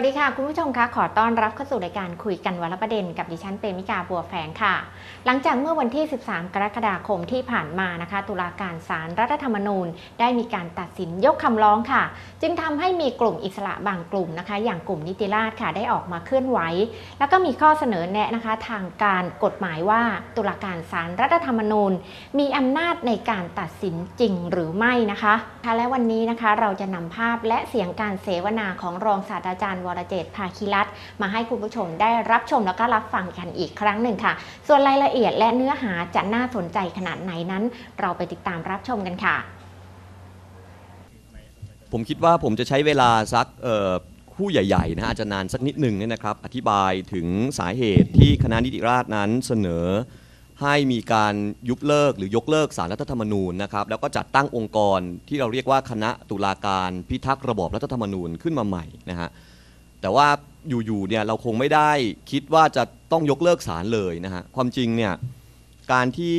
วัสดีค่ะ คุณผู้ชมคะขอต้อนรับเข้าสู่รายการคุยกันวันละประเด็นกับดิฉันเปรมิกาบัวแฝงค่ะ หลังจากเมื่อวันที่ 13 กรกฎาคมที่ผ่านมานะคะ ตุลาการศาลรรัฐธรรมนูญ ได้มีการตัดสินยกคำร้องค่ะ จึงทำให้มีกลุ่มอิสระบางกลุ่มนะคะ อย่างกลุ่มนิติราษฎร์ค่ะได้ออกมาเคลื่อนไหว แล้วก็มีข้อเสนอแนะนะคะ ทางการกฎหมายว่าตุลาการศาลรรัฐธรรมนูญ มีอำนาจในการตัดสินจริงหรือไม่นะคะค่ะและวันนี้นะคะเราจะนำภาพและเสียงการเสวนาของรองศาสตราจารย์วรเจตภาคิรัตมาให้คุณผู้ชมได้รับชมแล้วก็รับฟังกันอีกครั้งหนึ่งค่ะ ส่วนรายละเอียดและเนื้อหาจะน่าสนใจขนาดไหนนั้น เราไปติดตามรับชมกันค่ะ ผมคิดว่าผมจะใช้เวลาสักเอ่อคู่ใหญ่ๆนะฮะอาจจะนานสักนิดหนึ่งเนี่ยนะครับ อธิบายถึงสาเหตุที่คณะนิติราษฎร์นั้นเสนอให้มีการยุบเลิกหรือยกเลิกสารรัฐธรรมนูญนะครับแล้วก็จัดตั้งองค์กรที่เราเรียกว่าคณะตุลาการพิทักษ์ระบอบรัฐธรรมนูญขึ้นมาใหม่นะฮะ แต่ว่าอยู่ๆเนี่ยเราคงไม่ได้คิดว่าจะต้องยกเลิกสารเลยนะฮะความจริงเนี่ยการที่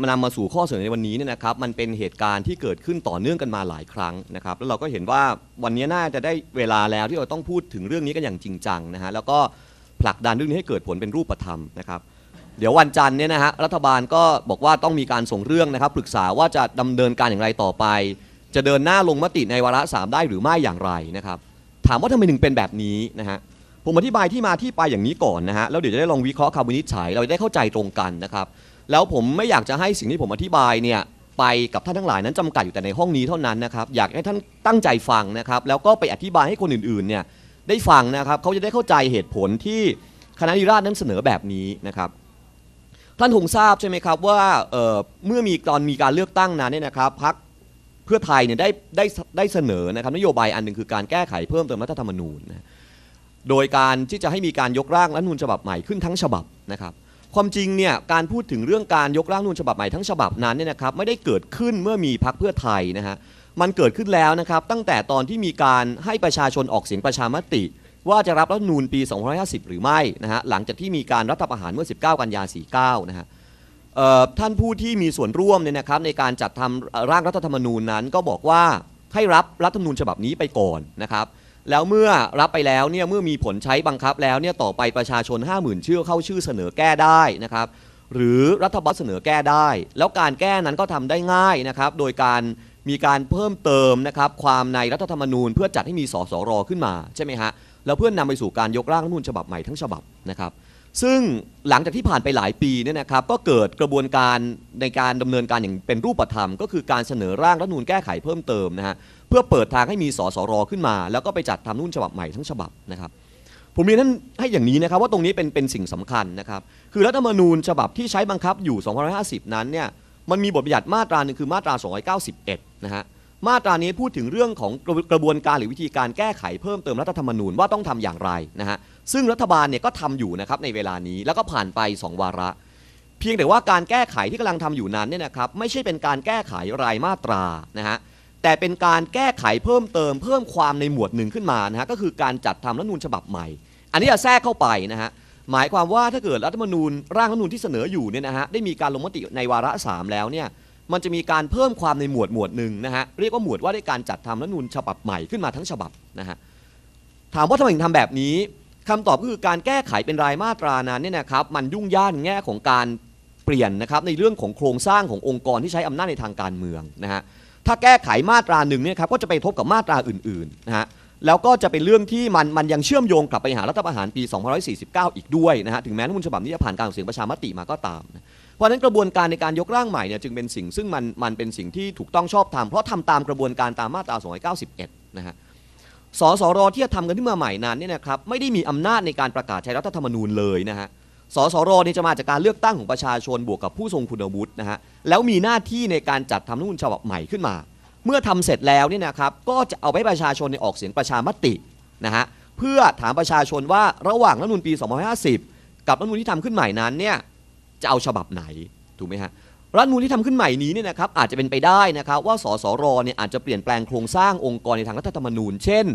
มานำมาสู่ข้อเสนอในวันนี้เนี่ยนะครับมันเป็นเหตุการณ์ที่เกิดขึ้นต่อเนื่องกันมาหลายครั้งนะครับแล้วเราก็เห็นว่าวันนี้น่าจะได้เวลาแล้วที่เราต้องพูดถึงเรื่องนี้กันอย่างจริงจังนะฮะแล้วก็ผลักดันเรื่องนี้ให้เกิดผลเป็นรูปธรรมนะครับเดี๋ยววันจันทร์เนี่ยนะฮะรัฐบาลก็บอกว่าต้องมีการส่งเรื่องนะครับปรึกษาว่าจะดำเนินการอย่างไรต่อไป จะเดินหน้าลงมติในวาระสามได้หรือไม่อย่างไรนะครับ ถามว่าทำไมถึงเป็นแบบนี้นะฮะผมอธิบายที่มาที่ไปอย่างนี้ก่อนนะฮะแล้วเดี๋ยวจะได้ลองวิเคราะห์คำวินิจฉัยเราจะได้เข้าใจตรงกันนะครับ แล้วผมไม่อยากจะให้สิ่งที่ผมอธิบายเนี่ยไปกับท่านทั้งหลายนั้นจำกัดอยู่แต่ในห้องนี้เท่านั้นนะครับอยากให้ท่านตั้งใจฟังนะครับแล้วก็ไปอธิบายให้คนอื่นๆเนี่ยได้ฟังนะครับเขาจะได้เข้าใจเหตุผลที่คณะนิราษฎร์นั้นเสนอแบบนี้นะครับ ท่านคงทราบใช่ไหมครับว่าเอ่อเมื่อมีตอนมีการเลือกตั้งนั้นเนี่ยนะครับพรรค พื่อไทยเนี่ยได้ได้ได้เสนอนะครับนโยบายอันหนึ่งคือการแก้ไขเพิ่มเติมรัฐธรรมนูญนะโดยการที่จะให้มีการยกร่างรัฐธรรมนูญฉบับใหม่ขึ้นทั้งฉบับนะครับความจริงเนี่ยการพูดถึงเรื่องการยกร่างรัฐธรรมนูญฉบับใหม่ทั้งฉบับนั้นเนี่ยนะครับไม่ได้เกิดขึ้นเมื่อมีพรรคเพื่อไทยนะฮะมันเกิดขึ้นแล้วนะครับตั้งแต่ตอนที่มีการให้ประชาชนออกเสียงประชามติ ว่าจะรับรัฐธรรมนูญปี 2550 หรือไม่นะฮะหลังจากที่มีการรัฐประหารเมื่อ 19 กันยา49นะฮะ ท่านผู้ที่มีส่วนร่วมเนี่ยนะครับในการจัดทำร่างรัฐธรรมนูญนั้น ก็บอกว่าให้รับรัฐธรรมนูญฉบับนี้ไปก่อนนะครับ แล้วเมื่อรับไปแล้วเนี่ยเมื่อมีผลใช้บังคับแล้วเนี่ยต่อไปประชาชน 50,000 ชื่อเข้าชื่อเสนอแก้ได้นะครับ หรือรัฐบาลเสนอแก้ได้ แล้วการแก้นั้นก็ทำได้ง่ายนะครับ โดยการมีการเพิ่มเติมนะครับความในรัฐธรรมนูญ เพื่อจัดให้มีสสรขึ้นมาใช่ไหมฮะแล้วเพื่อนนำไปสู่การยกร่างรัฐธรรมนูญฉบับใหม่ทั้งฉบับนะครับ ซึ่งหลังจากที่ผ่านไปหลายปีเนี่ยนะครับก็เกิดกระบวนการในการดำเนินการอย่างเป็นรูปธรรม ก็คือการเสนอร่างรัฐธรรมนูญแก้ไขเพิ่มเติมนะฮะเพื่อเปิดทางให้มีสสรขึ้นมา แล้วก็ไปจัดทำนู่นฉบับใหม่ทั้งฉบับนะครับผมเรียนท่านให้อย่างนี้นะครับว่าตรงนี้เป็นเป็นสิ่งสำคัญนะครับคือรัฐธรรมนูญฉบับที่ใช้บังคับอยู่250 นั้นเนี่ยมันมีบทบัญญัติมาตราหนึ่งคือมาตรา 291 นะฮะมาตรานี้พูดถึงเรื่องของกระบวนการหรือวิธีการแก้ไขเพิ่มเติมรัฐธรรมนูญว่าต้องทำอย่างไรนะฮะ ซึ่งรัฐบาลเนี่ยก็ทำอยู่นะครับในเวลานี้แล้วก็ผ่านไป 2 วาระ เพียงแต่ว่าการแก้ไขที่กำลังทำอยู่นั้นเนี่ยนะครับไม่ใช่เป็นการแก้ไขรายมาตรานะฮะแต่เป็นการแก้ไขเพิ่มเติมเพิ่มความในหมวดหนึ่งขึ้นมานะฮะก็คือการจัดทำรัฐมนูญฉบับใหม่ อันนี้จะแทรกเข้าไปนะฮะหมายความว่าถ้าเกิดรัฐมนูญร่างรัฐมนูญที่เสนออยู่เนี่ยนะฮะได้มีการลงมติในวาระสามแล้วเนี่ยมันจะมีการเพิ่มความในหมวดหมวดหนึ่งนะฮะเรียกว่าหมวดว่าด้วยการจัดทำรัฐมนูญฉบับใหม่ขึ้นมาทั้งฉบับนะฮะถามว่าทำไมถึงทำแบบนี้ คำตอบก็คือการแก้ไขเป็นรายมาตรานั้นเนี่ยนะครับมันยุ่งยากในแง่ของการเปลี่ยนนะครับในเรื่องของโครงสร้างขององค์กรที่ใช้อำนาจในทางการเมืองนะฮะถ้าแก้ไขมาตราหนึ่งเนี่ยครับก็จะไปทบกับมาตราอื่นๆนะฮะแล้วก็จะเป็นเรื่องที่มันมันยังเชื่อมโยงกลับไปหารัฐประหารปี2549 อีกด้วยนะฮะถึงแม้รัฐมนูญฉบับนี้จะผ่านการออกเสียงประชามติมาก็ตามนะเพราะฉะนั้นกระบวนการในการยกร่างใหม่เนี่ยจึงเป็นสิ่งซึ่งมันมันเป็นสิ่งที่ถูกต้องชอบธรรมเพราะทำตามกระบวนการตามมาตรา 291 นะฮะ สสรที่จะทำกันขึ้นมาใหม่นั้นเนี่ยนะครับไม่ได้มีอำนาจในการประกาศใช้รัฐธรรมนูญเลยนะฮะสสรเนี่ยจะมาจากการเลือกตั้งของประชาชนบวกกับผู้ทรงคุณวุฒินะฮะแล้วมีหน้าที่ในการจัดทำรัฐธรรมนูญฉบับใหม่ขึ้นมา เมื่อทำเสร็จแล้วเนี่ยนะครับก็จะเอาไปให้ประชาชนเนี่ยออกเสียงประชามตินะฮะเพื่อถามประชาชนว่าระหว่างรัฐธรรมนูญปี 2550 กับรัฐธรรมนูญที่ทำขึ้นใหม่นั้นเนี่ยจะเอาฉบับไหนถูกไหมฮะ รัฐมนูญที่ทำขึ้นใหม่นี้เนี่ยนะครับอาจจะเป็นไปได้นะครับว่าสสรเนี่ยอาจจะเปลี่ยนแปลงโครงสร้างองค์กรในทางรัฐธรรมนูญ เช่น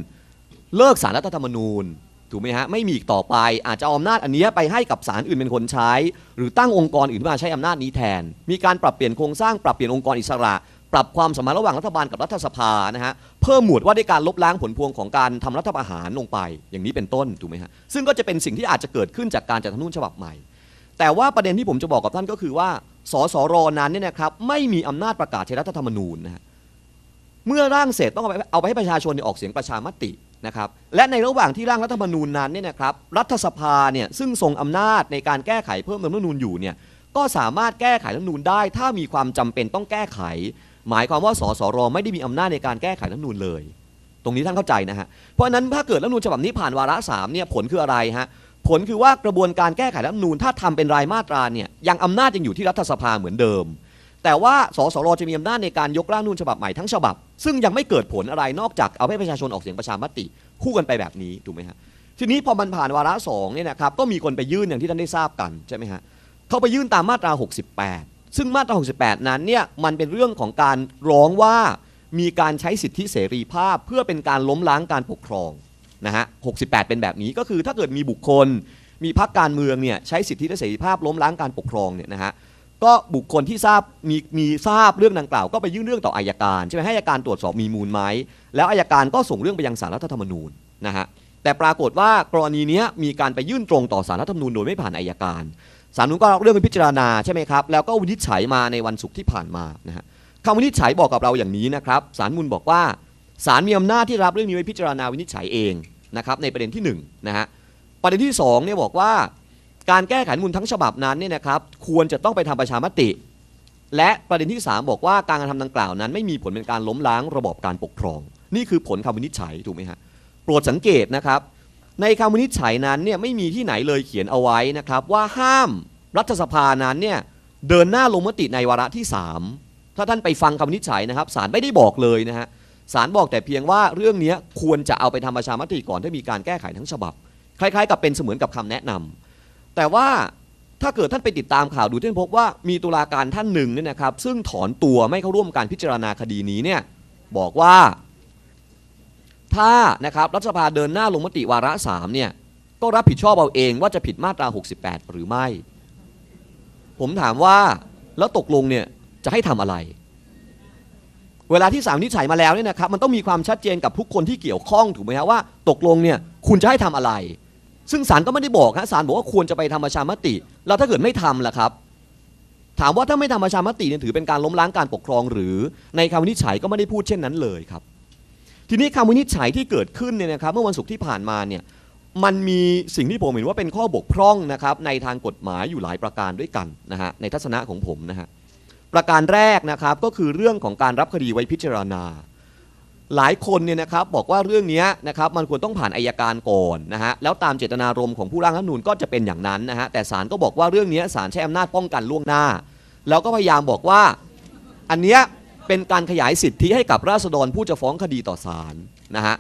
เลิกสารรัฐธรรมนูญถูกไหมฮะไม่มีอีกต่อไปอาจจะเอาอำนาจอันนี้ไปให้กับศาลอื่นเป็นคนใช้ หรือตั้งองค์กรอื่นมาใช้อำนาจนี้แทน มีการปรับเปลี่ยนโครงสร้างปรับเปลี่ยนองค์กรอิสระ ปรับความสมานระหว่างรัฐบาลกับรัฐสภานะฮะเพิ่มหมวดว่าด้วยการลบล้างผลพวงของการทำรัฐประหารลงไป อย่างนี้เป็นต้นถูกไหมฮะซึ่งก็จะเป็นสิ่งที่อาจจะเกิดขึ้นจากการจัดทำนูญฉบับใหม่ แต่ว่าประเด็นที่ผมจะบอกกับท่านก็คือว่า สสรนั้นเนี่ยนะครับไม่มีอำนาจประกาศใช้รัฐธรรมนูญนะฮะเมื่อร่างเสร็จต้องเอาไปเอาไปให้ประชาชนเนี่ยออกเสียงประชามตินะครับและในระหว่างที่ร่างรัฐธรรมนูญนั้นเนี่ยนะครับรัฐสภาเนี่ยซึ่งทรงอำนาจในการแก้ไขเพิ่มเติมรัฐธรรมนูญอยู่เนี่ยก็สามารถแก้ไขรัฐธรรมนูญได้ ถ้ามีความจำเป็นต้องแก้ไข หมายความว่าสสรไม่ได้มีอำนาจในการแก้ไขรัฐธรรมนูญเลย ตรงนี้ท่านเข้าใจนะฮะเพราะฉะนั้นถ้าเกิดรัฐธรรมนูญฉบับนี้ผ่านวาระสามเนี่ยผลคืออะไรฮะ ผลคือว่ากระบวนการแก้ไขรัฐธรรมนูญถ้าทำเป็นรายมาตราเนี่ยยังอำนาจยังอยู่ที่รัฐสภาเหมือนเดิม แต่ว่าสสรจะมีอำนาจในการยกร่างรัฐนูญฉบับใหม่ทั้งฉบับ ซึ่งยังไม่เกิดผลอะไรนอกจากเอาให้ประชาชนออกเสียงประชามติคู่กันไปแบบนี้ถูกไหมฮะทีนี้พอมันผ่านวาระสองเนี่ยนะครับก็มีคนไปยื่นอย่างที่ท่านได้ทราบกันใช่ไหมฮะเขาไปยื่นตามมาตรา 68 ซึ่งมาตรา 68 นั้นเนี่ยมันเป็นเรื่องของการร้องว่ามีการใช้สิทธิเสรีภาพเพื่อเป็นการล้มล้างการปกครอง นะฮะ68 เป็นแบบนี้ก็คือถ้าเกิดมีบุคคล มีพรรคการเมืองเนี่ยใช้สิทธิและเสรีภาพล้มล้างการปกครองเนี่ยนะฮะก็บุคคลที่ทราบมีมีทราบเรื่องดังกล่าว ก็ไปยื่นเรื่องต่ออายการใช่ไหมให้อายการตรวจสอบมีมูลไหมแล้วอายการก็ส่งเรื่องไปยังศาลรัฐธรรมนูญนะฮะแต่ปรากฏว่ากรณีนี้มีการไปยื่นตรงต่อศาลรัฐธรรมนูญโดยไม่ผ่านอายการศาลนู้นก็รับเรื่องไปพิจารณาใช่ไหมครับแล้วก็วินิจฉัยมาในวันศุกร์ที่ผ่านมานะฮะคำวินิจฉัยบอกกับเราอย่างนี้นะครับศาลมูลบอกว่าศาลมีอำนาจที่รับเรื่องนี้ไว้พิจารณาวินิจฉัยเอง นะครับในประเด็นที่หนึ่งนะฮะประเด็นที่สองเนี่ยบอกว่าการแก้ไขมูลทั้งฉบับนั้นเนี่ยนะครับควรจะต้องไปทำประชามติ และประเด็นที่ 3 บอกว่าการกระทำดังกล่าวนั้น ไม่มีผลเป็นการล้มล้างระบอบการปกครอง นี่คือผลคำวินิจฉัยถูกไหมฮะโปรดสังเกตนะครับ ในคำวินิจฉัยนั้นเนี่ยไม่มีที่ไหนเลยเขียนเอาไว้นะครับ ว่าห้ามรัฐสภานั้นเนี่ยเดินหน้าลงมติในวาระที่ 3 ถ้าท่านไปฟังคำวินิจฉัยนะครับศาลไม่ได้บอกเลยนะฮะ ศาลบอกแต่เพียงว่าเรื่องนี้ควรจะเอาไปทำประชามติก่อนถ้ามีการแก้ไขทั้งฉบับ คล้ายๆ กับเป็นเสมือนกับคำแนะนำแต่ว่าถ้าเกิดท่านไปติดตามข่าวดูท่านพบว่ามีตุลาการท่านหนึ่งเนี่ยนะครับ ซึ่งถอนตัวไม่เข้าร่วมการพิจารณาคดีนี้เนี่ยบอกว่าถ้านะครับรัฐสภาเดินหน้าลงมติวาระสามเนี่ยก็รับผิดชอบเอาเองว่าจะผิดมาตรา 68 หรือไม่ ผมถามว่าแล้วตกลงเนี่ยจะให้ทำอะไร เวลาที่สามนิจฉัยมาแล้วเนี่ยนะครับมันต้องมีความชัดเจนกับทุกคนที่เกี่ยวข้องถูกไหมครว่าตกลงเนี่ยคุณจะให้ทำอะไร ซึ่งศาลก็ไม่ได้บอกฮะศาลบอกว่าควรจะไปทำประชามติ แล้วถ้าเกิดไม่ทำล่ะครับ ถามว่าถ้าไม่ทำประชามติเนี่ยถือเป็นการล้มล้างการปกครอง หรือในคำวินิจฉัยก็ไม่ได้พูดเช่นนั้นเลยครับ ทีนี้คำวินิจฉัยที่เกิดขึ้นเนี่ยนะครับ เมื่อวันศุกร์ที่ผ่านมาเนี่ยมันมีสิ่งที่ผมเห็นว่าเป็นข้อบกพร่องนะครับในทางกฎหมายอยู่หลายประการด้วยกันนะฮะในทัศนะของผมนะฮะ ประการแรกนะครับก็คือเรื่องของการรับคดีไว้พิจารณา หลายคนเนี่ยนะครับบอกว่าเรื่องนี้นะครับมันควรต้องผ่านอายการก่อนนะฮะแล้วตามเจตนารมณ์ของผู้ร่างรัฐธรรมนูญก็จะเป็นอย่างนั้นนะฮะแต่ศาลก็บอกว่าเรื่องนี้ศาลใช้อำนาจป้องกันล่วงหน้า แล้วก็พยายามบอกว่าอันเนี้ยเป็นการขยายสิทธิให้กับราษฎรผู้จะฟ้องคดีต่อศาลนะฮะ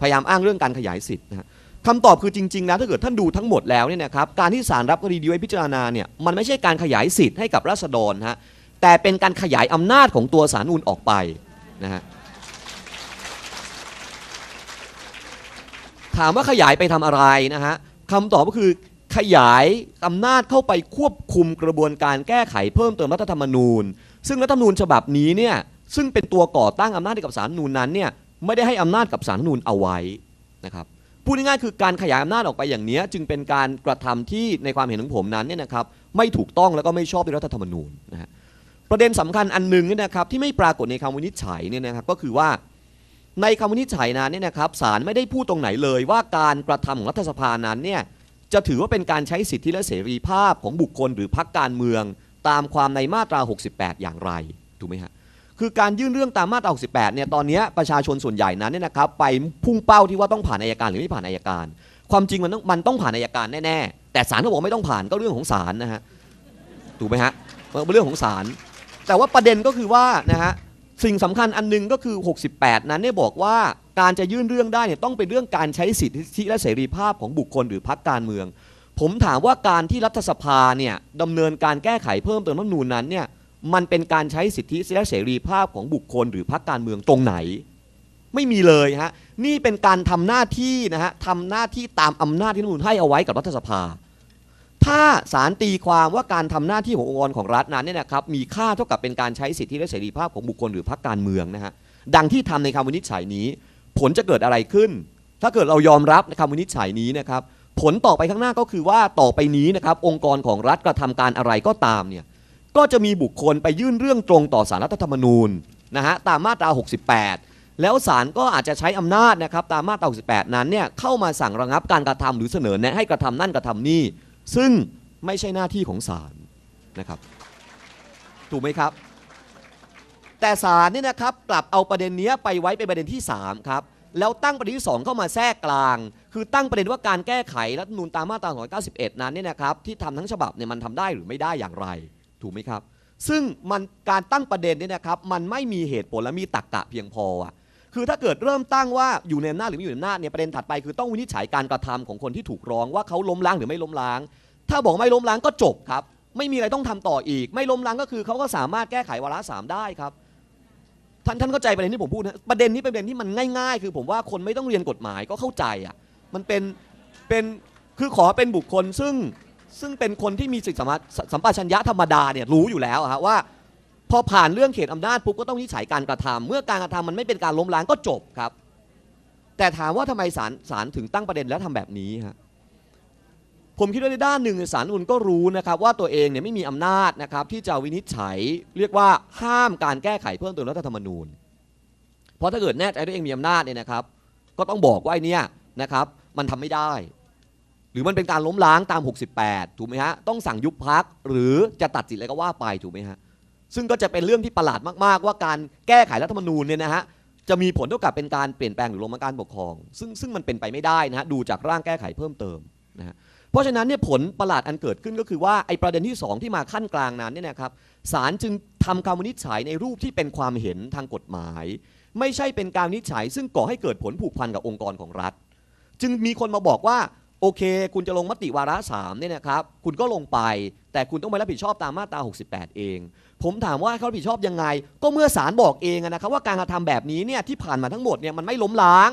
พยายามอ้างเรื่องการขยายสิทธินะฮะคำตอบคือจริงๆนะถ้าเกิดท่านดูทั้งหมดแล้วเนี่ยนะครับการที่ศาลรับคดีดีไว้พิจารณาเนี่ยมันไม่ใช่การขยายสิทธิ์ให้กับราษฎรฮะ แต่เป็นการขยายอำนาจของตัวศาลนูนออกไปนะฮะถามว่าขยายไปทำอะไรนะฮะคำตอบก็คือขยายอำนาจเข้าไปควบคุมกระบวนการแก้ไขเพิ่มเติมรัฐธรรมนูญ ซึ่งรัฐธรรมนูญฉบับนี้เนี่ยซึ่งเป็นตัวก่อตั้งอำนาจให้กับสารนูญนั้นเนี่ยไม่ได้ให้อำนาจกับสารนูญเอาไว้นะครับพูดง่ายๆคือการขยายอำนาจออกไปอย่างนี้จึงเป็นการกระทำที่ในความเห็นของผมนั้นเนี่ยนะครับไม่ถูกต้องแล้วก็ไม่ชอบในรัฐธรรมนูญนะฮะ ประเด็นสำคัญอันหนึงเนี่ยนะครับที่ไม่ปรากฏในคำวินิจฉัยเนี่ยนะครับก็คือว่าในคำวินิจฉัยนั้นเนี่ยนะครับศาลไม่ได้พูดตรงไหนเลยว่าการกระทำของรัฐสภานั้นเนี่ยจะถือว่าเป็นการใช้สิทธิและเสรีภาพของบุคคลหรือพรรคการเมือง ตามความในมาตรา 68 อย่างไรถูกไหมฮะคือการยื่นเรื่องตามมาตรา 68 เนี่ยตอนนี้ประชาชนส่วนใหญ่นั้นเนี่ยนะครับไปพุ่งเป้าที่ว่าต้องผ่านอายการหรือไม่ผ่านอายการ ความจริงมันต้องมันต้องผ่านอายการแน่ๆแต่ศาลก็บอกไม่ต้องผ่านก็เรื่องของศาลนะฮะถูกไหมฮะเป็นเรื่องของศาล แต่ว่าประเด็นก็คือว่านะฮะสิ่งสำคัญอันหนึงก็คือ 68 นั้นเนี่ยบอกว่าการจะยื่นเรื่องได้เนี่ยต้องเป็นเรื่องการใช้สิทธิและเสรีภาพของบุคคลหรือพรรคการเมือง ผมถามว่าการที่รัฐสภาเนี่ยดำเนินการแก้ไขเพิ่มเติมรัฐธรรมนูญนั้นเนี่ยมันเป็นการใช้สิทธิและเสรีภาพของบุคคลหรือพรรคการเมืองตรงไหน ไม่มีเลยฮะนี่เป็นการทำหน้าที่นะฮะทำหน้าที่ตามอำนาจที่รัฐธรรมนูญให้เอาไว้กับรัฐสภา ถ้าศาลตีความว่าการทำหน้าที่ขององค์กรของรัฐนั้นเนี่ยนะครับมีค่าเท่ากับเป็นการใช้สิทธิและเสรีภาพของบุคคลหรือพรรคการเมืองนะฮะดังที่ทำในคำวินิจฉัยนี้ ผลจะเกิดอะไรขึ้น ถ้าเกิดเรายอมรับในคำวินิจฉัยนี้นะครับผลต่อไปข้างหน้าก็คือว่าต่อไปนี้นะครับองค์กรของรัฐกระทำการอะไรก็ตามเนี่ยก็จะมีบุคคลไปยื่นเรื่องตรงต่อสารรัฐธรรมนูญนะฮะตามมาตรา 68 แล้วศาลก็อาจจะใช้อำนาจนะครับตามมาตรา 68 นั้นเนี่ยเข้ามาสั่งระงับการกระทำหรือเสนอแนะให้กระทำนั่นกระทำนี่ ซึ่งไม่ใช่หน้าที่ของศาลนะครับ ถูกไหมครับ แต่ศาลเนี่ยนะครับกลับเอาประเด็นเนี้ยไปไว้เป็นประเด็นที่ 3 ครับ แล้วตั้งประเด็นที่ 2 เข้ามาแทรกกลาง คือตั้งประเด็นว่าการแก้ไขรัฐมนูญตามมาตรา191 นั้นเนี่ยนะครับที่ทำทั้งฉบับเนี่ยมันทำได้หรือไม่ได้อย่างไร ถูกไหมครับ ซึ่งมันการตั้งประเด็นเนี่ยนะครับมันไม่มีเหตุผลและมีตรรกกะเพียงพออะ คือถ้าเกิดเริ่มตั้งว่าอยู่ในอำนาจหรือไม่อยู่ในอำนาจเนี่ยประเด็นถัดไปคือต้องวินิจฉัยการกระทำของคนที่ถูกร้องว่าเขาล้มล้างหรือไม่ล้มล้าง ถ้าบอกไม่ล้มล้างก็จบครับ ไม่มีอะไรต้องทำต่ออีก ไม่ล้มล้างก็คือเขาก็สามารถแก้ไขวาระสามได้ครับท่านท่านเข้าใจประเด็นที่ผมพูดนะประเด็นนี้เป็นประเด็นที่มันง่ายๆ คือผมว่าคนไม่ต้องเรียนกฎหมายก็เข้าใจอะมันเป็นเป็นคือขอเป็นบุคคลซึ่งซึ่งเป็นคนที่มีสิทธิสัมมาสัมปชัญญะธรรมดาเนี่ยรู้อยู่แล้วฮะว่า พอผ่านเรื่องเขตอำนาจปุ๊บก็ต้องวินิจฉัยการกระทำเมื่อการกระทำมันไม่เป็นการล้มล้างก็จบครับ แต่ถามว่าทำไมศาลศาลถึงตั้งประเด็นแล้วทำแบบนี้ฮะผมคิดว่าในด้านหนึ่งศาลอุนก็รู้นะครับว่าตัวเองเนี่ยไม่มีอำนาจนะครับที่จะวินิจฉัยเรียกว่าห้ามการแก้ไขเพิ่มเติมรัฐธรรมนูญ เพราะถ้าเกิดแน่ใจตัวเองมีอำนาจเนี่ยนะครับ ก็ต้องบอกว่าไอ้นี่นะครับมันทำไม่ได้ หรือมันเป็นการล้มล้างตาม 68 ถูกไหมฮะต้องสั่งยุบพักหรือจะตัดสิทธิ์อะไรก็ว่าไปถูกไหมฮะ ซึ่งก็จะเป็นเรื่องที่ประหลาดมากๆ ว่าการแก้ไขรัฐธรรมนูญเนี่ยนะฮะจะมีผลเท่ากับเป็นการเปลี่ยนแปลงหรือล้มการปกครอง ซึ่งซึ่งมันเป็นไปไม่ได้นะฮะดูจากร่างแก้ไขเพิ่มเติมนะฮะเพราะฉะนั้นเนี่ยผลประหลาดอันเกิดขึ้นก็คือว่าไอ้ประเด็นที่ 2 ที่มาขั้นกลางนั้นเนี่ยนะครับศาลจึงทำคำวินิจฉัยในรูปที่เป็นความเห็นทางกฎหมาย ไม่ใช่เป็นการวินิจฉัย ซึ่งก่อให้เกิดผลผูกพันกับองค์กรของรัฐ จึงมีคนมาบอกว่า โอเค คุณจะลงมติวาระสามเนี่ยนะครับ คุณก็ลงไป แต่คุณต้องไปรับผิดชอบตามมาตรา 68 เอง ผมถามว่าเขารับผิดชอบยังไง ก็เมื่อศาลบอกเองนะครับว่าการกระทำแบบนี้เนี่ยที่ผ่านมาทั้งหมดเนี่ยมันไม่ล้มล้าง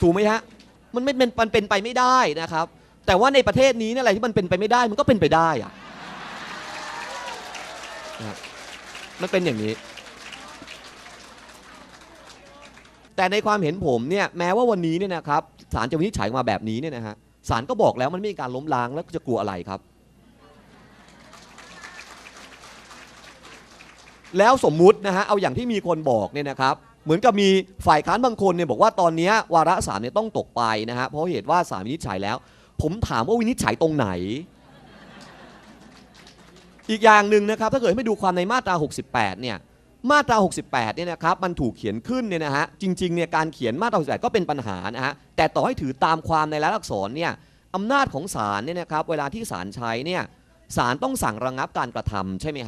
ถูกไหมฮะ มันไม่เป็นมันเป็นไปไม่ได้นะครับ แต่ว่าในประเทศนี้เนี่ยอะไรที่มันเป็นไปไม่ได้มันก็เป็นไปได้อะมันเป็นอย่างนี้ แต่ในความเห็นผมเนี่ยแม้ว่าวันนี้เนี่ยนะครับศาลจะวินิจฉัยมาแบบนี้เนี่ยนะฮะศาลก็บอกแล้วมันไม่มีการล้มล้างแล้วจะกลัวอะไรครับ แล้วสมมุตินะฮะเอาอย่างที่มีคนบอกเนี่ยนะครับเหมือนกับมีฝ่ายค้านบางคนเนี่ยบอกว่าตอนนี้วาระสามเนี่ยต้องตกไปนะฮะเพราะเหตุว่าศาลวินิจฉัยแล้ว ผมถามว่าวินิจฉัยตรงไหน อีกอย่างหนึ่งนะครับถ้าเกิดไม่ดูความในมาตรา 68 เนี่ย มาตรา 68 เนี่ยนะครับ มันถูกเขียนขึ้นเนี่ยนะฮะ จริงๆ เนี่ยการเขียนมาตรา 68 ก็เป็นปัญหานะฮะ แต่ต่อให้ถือตามความในรายลักษณ์อักษรเนี่ยอำนาจของศาลเนี่ยนะครับ เวลาที่ศาลใช้เนี่ย ศาลต้องสั่งระงับการกระทำใช่ไหมฮะ